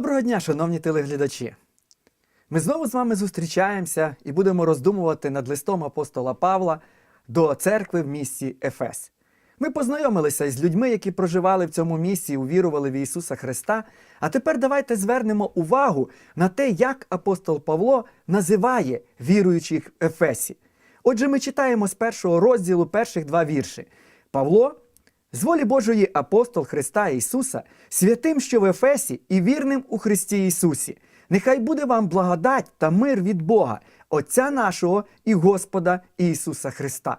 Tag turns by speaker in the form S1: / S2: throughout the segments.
S1: дня, шановні телеглядачі! Ми знову з вами зустрічаємося і будемо роздумувати над листом апостола Павла до церкви в місті Ефес. Ми познайомилися із людьми, які проживали в цьому місті і увірували в Ісуса Христа. А тепер давайте звернемо увагу на те, як апостол Павло називає віруючих в Ефесі. Отже, ми читаємо з першого розділу перших два вірші. Павло, з волі Божої апостол Христа Ісуса, святим, що в Ефесі, і вірним у Христі Ісусі. Нехай буде вам благодать та мир від Бога, Отця нашого і Господа Ісуса Христа.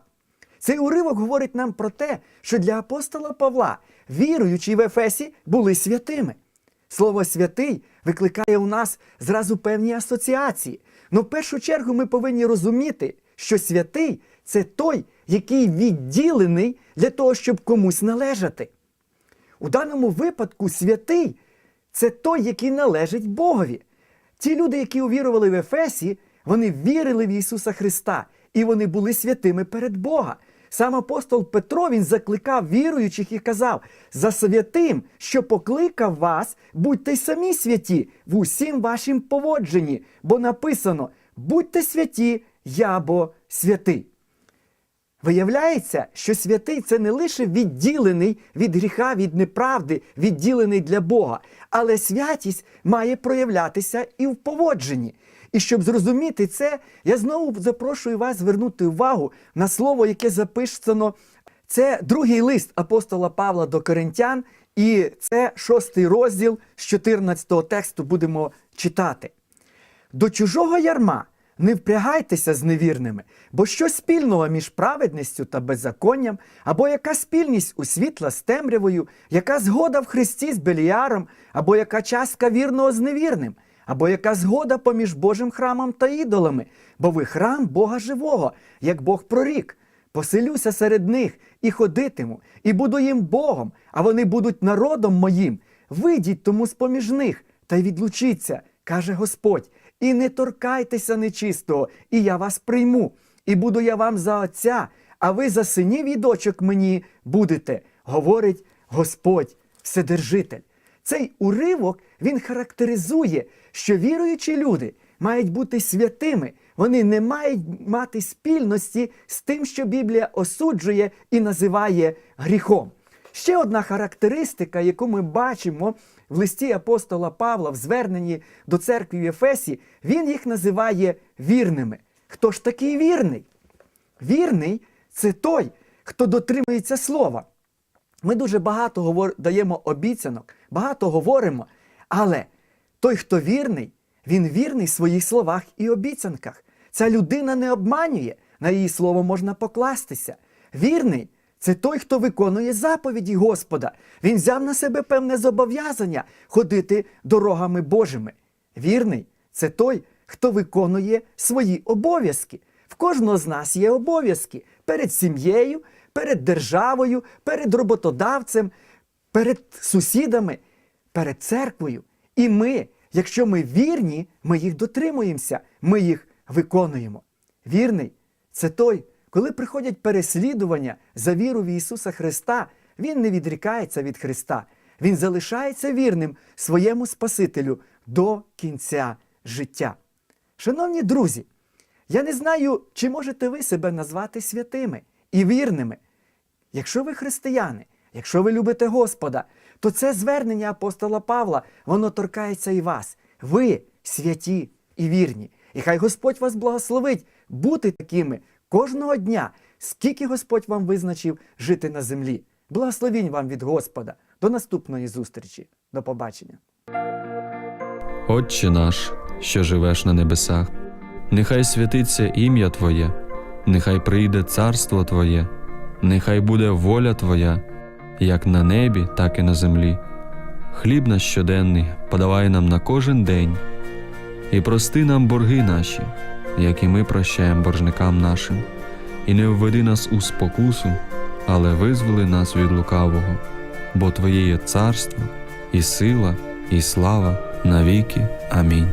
S1: Цей уривок говорить нам про те, що для апостола Павла, віруючі в Ефесі, були святими. Слово святий викликає у нас зразу певні асоціації. Но в першу чергу ми повинні розуміти, що святий це той, який відділений для того, щоб комусь належати. У даному випадку святий це той, який належить Богові. Ті люди, які увірували в Ефесі, вони вірили в Ісуса Христа, і вони були святими перед Бога. Сам апостол Петро він закликав віруючих і казав: за святим, що покликав вас, будьте й самі святі в усім вашім поводженні, бо написано: будьте святі, я бо святий. Виявляється, що святий це не лише відділений від гріха, від неправди, відділений для Бога, але святість має проявлятися і в поводженні. І щоб зрозуміти це, я знову запрошую вас звернути увагу на слово, яке записано. Це другий лист апостола Павла до Коринтян, і це шостий розділ з 14 тексту будемо читати. До чужого ярма не впрягайтеся з невірними, бо що спільного між праведністю та беззаконням, або яка спільність у світла з темрявою, яка згода в Христі з Беліаром, або яка частка вірного з невірним, або яка згода поміж Божим храмом та ідолами, бо ви храм Бога живого, як Бог прорік. Поселюся серед них і ходитиму, і буду їм Богом, а вони будуть народом моїм. Вийдіть тому з-поміж них та й відлучіться, каже Господь, і не торкайтеся нечистого, і я вас прийму, і буду я вам за отця, а ви за синів і дочок мені будете, говорить Господь Вседержитель. Цей уривок він характеризує, що віруючі люди мають бути святими, вони не мають мати спільності з тим, що Біблія осуджує і називає гріхом. Ще одна характеристика, яку ми бачимо в листі апостола Павла, в зверненні до церкви в Ефесі, він їх називає вірними. Хто ж такий вірний? Вірний це той, хто дотримується слова. Ми дуже багато говор... даємо обіцянок, багато говоримо, але той, хто вірний, він вірний в своїх словах і обіцянках. Ця людина не обманює, на її слово можна покластися. Вірний це той, хто виконує заповіді Господа. Він взяв на себе певне зобов'язання ходити дорогами Божими. Вірний це той, хто виконує свої обов'язки. В кожного з нас є обов'язки перед сім'єю, перед державою, перед роботодавцем, перед сусідами, перед церквою. І ми, якщо ми вірні, ми їх дотримуємося, ми їх виконуємо. Вірний це той, коли приходять переслідування за віру в Ісуса Христа, Він не відрікається від Христа, Він залишається вірним своєму Спасителю до кінця життя. Шановні друзі, я не знаю, чи можете ви себе назвати святими і вірними. Якщо ви християни, якщо ви любите Господа, то це звернення апостола Павла, воно торкається і вас. Ви святі і вірні. І хай Господь вас благословить бути такими кожного дня, скільки Господь вам визначив жити на землі. Благословінь вам від Господа. До наступної зустрічі. До побачення.
S2: Отче наш, що живеш на небесах, нехай святиться ім'я Твоє, нехай прийде царство Твоє, нехай буде воля Твоя, як на небі, так і на землі. Хліб наш щоденний подавай нам на кожен день, і прости нам борги наші, як і ми прощаємо боржникам нашим, і не введи нас у спокусу, але визволи нас від лукавого, бо Твоє є царство, і сила, і слава навіки. Амінь.